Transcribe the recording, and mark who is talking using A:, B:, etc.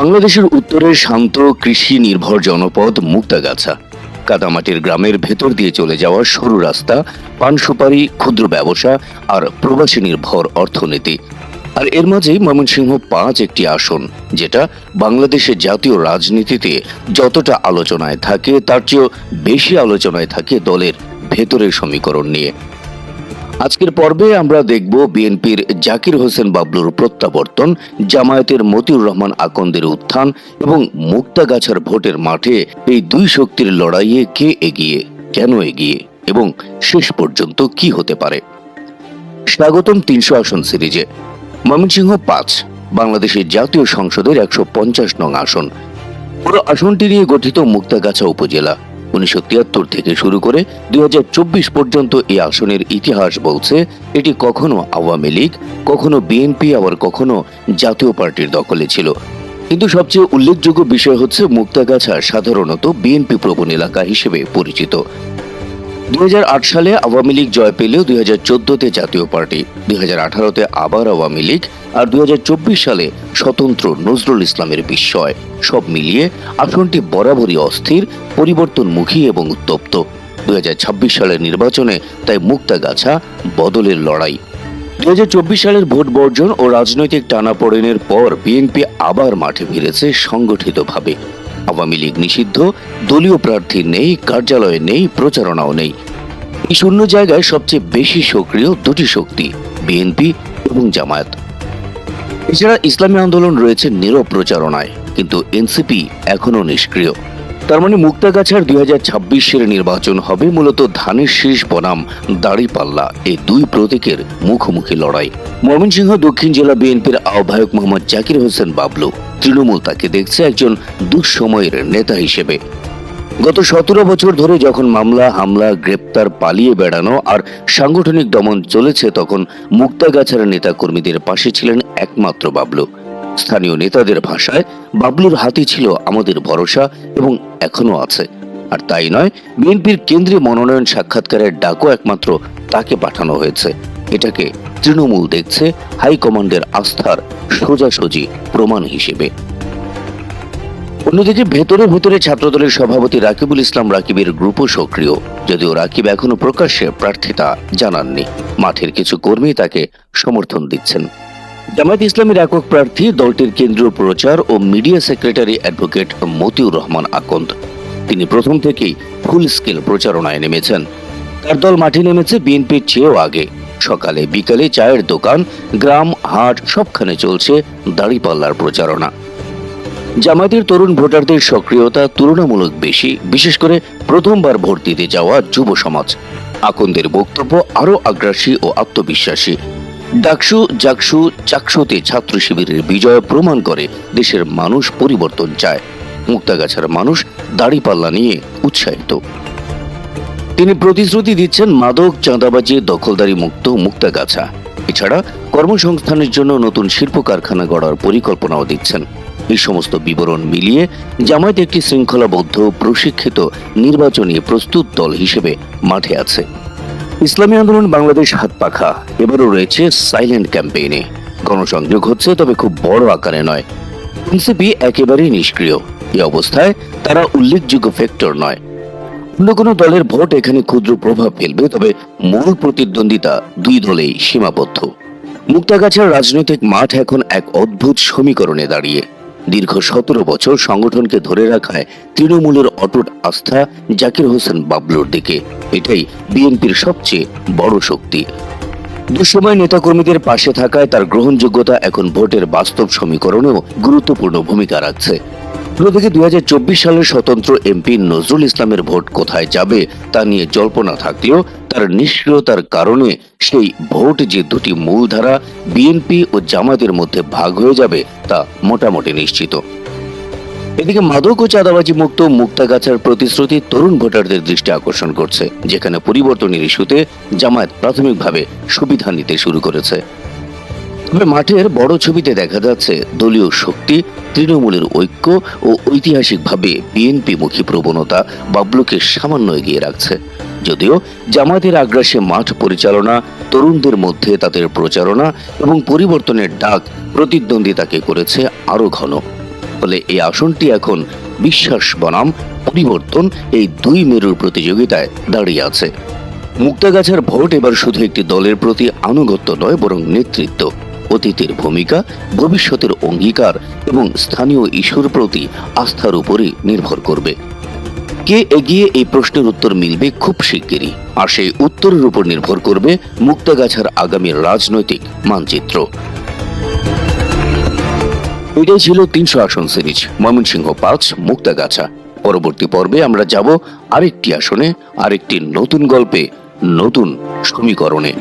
A: বাংলাদেশের উত্তরের শান্ত কৃষি নির্ভর জনপদ মুক্তাগাছা। কাদামাটির গ্রামের ভেতর দিয়ে চলে যাওয়া সরু রাস্তা, পান সুপারি, ক্ষুদ্র ব্যবসা আর প্রবাসী নির্ভর অর্থনীতি। আর এর মাঝেই ময়মনসিংহ পাঁচ একটি আসন, যেটা বাংলাদেশের জাতীয় রাজনীতিতে যতটা আলোচনায় থাকে, তার চেয়েও বেশি আলোচনায় থাকে দলের ভেতরের সমীকরণ নিয়ে। আজকের পর্বে আমরা দেখব বিএনপির জাকির হোসেন বাবলুর প্রত্যাবর্তন, জামায়াতের মতিউর রহমান আকন্দের উত্থান এবং মুক্তাগাছার ভোটের মাঠে এই দুই শক্তির লড়াইয়ে কে এগিয়ে, কেন এগিয়ে এবং শেষ পর্যন্ত কি হতে পারে। স্বাগতম তিনশো আসন সিরিজে। ময়মনসিংহ পাঁচ, বাংলাদেশের জাতীয় সংসদের একশো পঞ্চাশ নং আসন। পুরো আসনটি নিয়ে গঠিত মুক্তাগাছা উপজেলা। উনিশশো তিয়াত্তর থেকে শুরু করে দু হাজার চব্বিশ পর্যন্ত এই আসনের ইতিহাস বলছে, এটি কখনো আওয়ামী লীগ, কখনো বিএনপি, আবার কখনো জাতীয় পার্টির দখলে ছিল। কিন্তু সবচেয়ে উল্লেখযোগ্য বিষয় হচ্ছে মুক্তাগাছা সাধারণত বিএনপি প্রবণ এলাকা হিসেবে পরিচিত। দুই হাজার আট সালে আওয়ামী লীগ জয় পেলেও দুই হাজার জাতীয় পার্টি, দুই হাজার আঠারোতে আবার আওয়ামী লীগ, আর দুই সালে স্বতন্ত্র নজরুল ইসলামের বিস্ময়। সব মিলিয়ে আসনটি বরাবরই অস্থির, পরিবর্তনমুখী এবং উত্তপ্ত। দুই হাজার ছাব্বিশ সালের নির্বাচনে তাই মুক্তাগাছা বদলের লড়াই। দুই হাজার চব্বিশ সালের ভোট বর্জন ও রাজনৈতিক টানাপোড়েনের পর বিএনপি আবার মাঠে ফিরেছে সংগঠিতভাবে। আওয়ামী লীগ নিষিদ্ধ, দলীয় প্রার্থী নেই, কার্যালয়ে নেই, প্রচারণাও নেই। এই শূন্য জায়গায় সবচেয়ে বেশি সক্রিয় দুটি শক্তি, বিএনপি এবং জামায়াত। এছাড়া ইসলামী আন্দোলন রয়েছে নিরব প্রচারণায়, কিন্তু এনসিপি এখনও নিষ্ক্রিয়। তার মানে মুক্তাগাছার দুই হাজার ছাব্বিশের নির্বাচন হবে, মূলত ধানের শীষ বনাম দাড়িপাল্লা, এই দুই প্রতীকের মুখোমুখি লড়াই। ময়মনসিংহ দক্ষিণ জেলা বিএনপির আহ্বায়ক মোহাম্মদ জাকির হোসেন বাবলু তৃণমূল তাকে দেখছে একজন দুঃসময়ের নেতা হিসেবে। গত সতেরো বছর ধরে যখন মামলা, হামলা, গ্রেপ্তার পালিয়ে বেড়ানো আর সাংগঠনিক দমন চলেছে, তখন মুক্তাগাছার নেতা কর্মীদের পাশে ছিলেন একমাত্র বাবলু। স্থানীয় নেতাদের ভাষায়, বাবলুর হাতে ছিল আমাদের ভরসা এবং এখনও আছে। আর তাই নয়, বিএনপির কেন্দ্রীয় মনোনয়ন সাক্ষাৎকারের ডাকও একমাত্র তাকে পাঠানো হয়েছে। এটাকে তৃণমূল দেখছে হাইকমান্ডের আস্থার সোজাসুজি প্রমাণ হিসেবে। অন্যদিকে ভেতরে ভেতরে ছাত্রদলের সভাপতি রাকিবুল ইসলাম রাকিবের গ্রুপও সক্রিয়, যদিও রাকিব এখনও প্রকাশ্যে প্রার্থিতা জানাননি। মাঠের কিছু কর্মী তাকে সমর্থন দিচ্ছেন। জামায়াত ইসলামের একক প্রার্থী, দলটির কেন্দ্রীয় প্রচার ও media secretary advocate Motiur Rahman Akand. তিনি প্রথম থেকেই ফুল স্কেল প্রচারণায় নেমেছেন। তার দল মাঠে নেমেছে বিএনপির চেয়েও আগে। সকালে, বিকালে চায়ের দোকান, গ্রাম, হাট সবখানে চলছে দাড়িপাল্লার প্রচারণা। জামায়াতের তরুণ ভোটারদের সক্রিয়তা তুলনামূলক বেশি, বিশেষ করে প্রথমবার ভোট দিতে যাওয়া যুব সমাজ। আকন্দের বক্তব্য আরও আগ্রাসী ও আত্মবিশ্বাসী। ডাকসু, জাকসু, চাকসুতে ছাত্র শিবিরের বিজয় প্রমাণ করে দেশের মানুষ পরিবর্তন চায়। মুক্তাগাছার মানুষ দাড়িপাল্লা নিয়ে উৎসাহিত। তিনি প্রতিশ্রুতি দিচ্ছেন মাদক চাঁদাবাজি, দখলদারি মুক্ত মুক্তাগাছা। এছাড়া কর্মসংস্থানের জন্য নতুন শিল্প কারখানা গড়ার পরিকল্পনাও দিচ্ছেন। এই সমস্ত বিবরণ মিলিয়ে জামায়াত একটি শৃঙ্খলাবদ্ধ, প্রশিক্ষিত, নির্বাচনী প্রস্তুত দল হিসেবে মাঠে আছে। ইসলামী আন্দোলন বাংলাদেশ হাত পাখা। এবারও রয়েছে সাইলেন্ট ক্যাম্পেইনে গণসংযোগ হচ্ছে, তবে খুব বড় আকারে নয়। এনসিপি একেবারেই নিষ্ক্রিয়। এই অবস্থায় তারা উল্লেখযোগ্য ফ্যাক্টর নয়। অন্য কোনো দলের ভোট এখানে ক্ষুদ্র প্রভাব ফেলবে, তবে মূল প্রতিদ্বন্দ্বিতা দুই দলেই সীমাবদ্ধ। মুক্তাগাছার রাজনৈতিক মাঠ এখন এক অদ্ভুত সমীকরণে দাঁড়িয়ে। দীর্ঘ সতেরো বছর সংগঠনকে ধরে রাখায় তৃণমূলের অটুট আস্থা জাকির হোসেন বাবলুর দিকে। এটাই বিএনপির সবচেয়ে বড় শক্তি। দুঃসময় নেতাকর্মীদের পাশে থাকায় তার গ্রহণযোগ্যতা এখন ভোটের বাস্তব সমীকরণেও গুরুত্বপূর্ণ ভূমিকা রাখছে। অন্যদিকে দুই সালের স্বতন্ত্র এমপি নজরুল ইসলামের ভোট কোথায় যাবে তা নিয়ে জল্পনা থাকলেও তার নিষ্ক্রিয়তার কারণে সেই ভোট যে দুটি মূলধারা, বিএনপি ও জামাতের মধ্যে ভাগ হয়ে যাবে তা মোটামুটি নিশ্চিত। এদিকে মাদক ও চাঁদাবাজি মুক্ত মুক্তাগাছার প্রতিশ্রুতি তরুণ ভোটারদের দৃষ্টি আকর্ষণ করছে, যেখানে পরিবর্তনের ইস্যুতে জামায়াত প্রাথমিকভাবে সুবিধা নিতে শুরু করেছে। তবে মাঠের বড় ছবিতে দেখা যাচ্ছে, দলীয় শক্তি, তৃণমূলের ঐক্য ও ঐতিহাসিকভাবে বিএনপি মুখী প্রবণতা বাবলুকে সামান্য এগিয়ে রাখছে। যদিও জামায়াতের আগ্রাসে মাঠ পরিচালনা, তরুণদের মধ্যে তাদের প্রচারণা এবং পরিবর্তনের ডাক প্রতিদ্বন্দ্বিতাকে করেছে আরও ঘন। ফলে এই আসনটি এখন বিশ্বাস বনাম পরিবর্তন এই দুই মেরুর প্রতিযোগিতায় দাঁড়িয়ে আছে। মুক্তাগাছার ভোট এবার শুধু একটি দলের প্রতি আনুগত্য নয়, বরং নেতৃত্ব। অতীতের ভূমিকা, ভবিষ্যতের অঙ্গীকার এবং স্থানীয় ইস্যুর প্রতি আস্থার উপরই নির্ভর করবে। কে এগিয়ে এই প্রশ্নের উত্তর মিলবে খুব শিগগিরই, আর সেই উত্তরের উপর নির্ভর করবে মুক্তাগাছার আগামী রাজনৈতিক মানচিত্র। এটাই ছিল তিনশো আসন সিরিজ। ময়মনসিংহ পাঁচ, মুক্তাগাছা। পরবর্তী পর্বে আমরা যাব আরেকটি আসনে, আরেকটি নতুন গল্পে, নতুন সমীকরণে।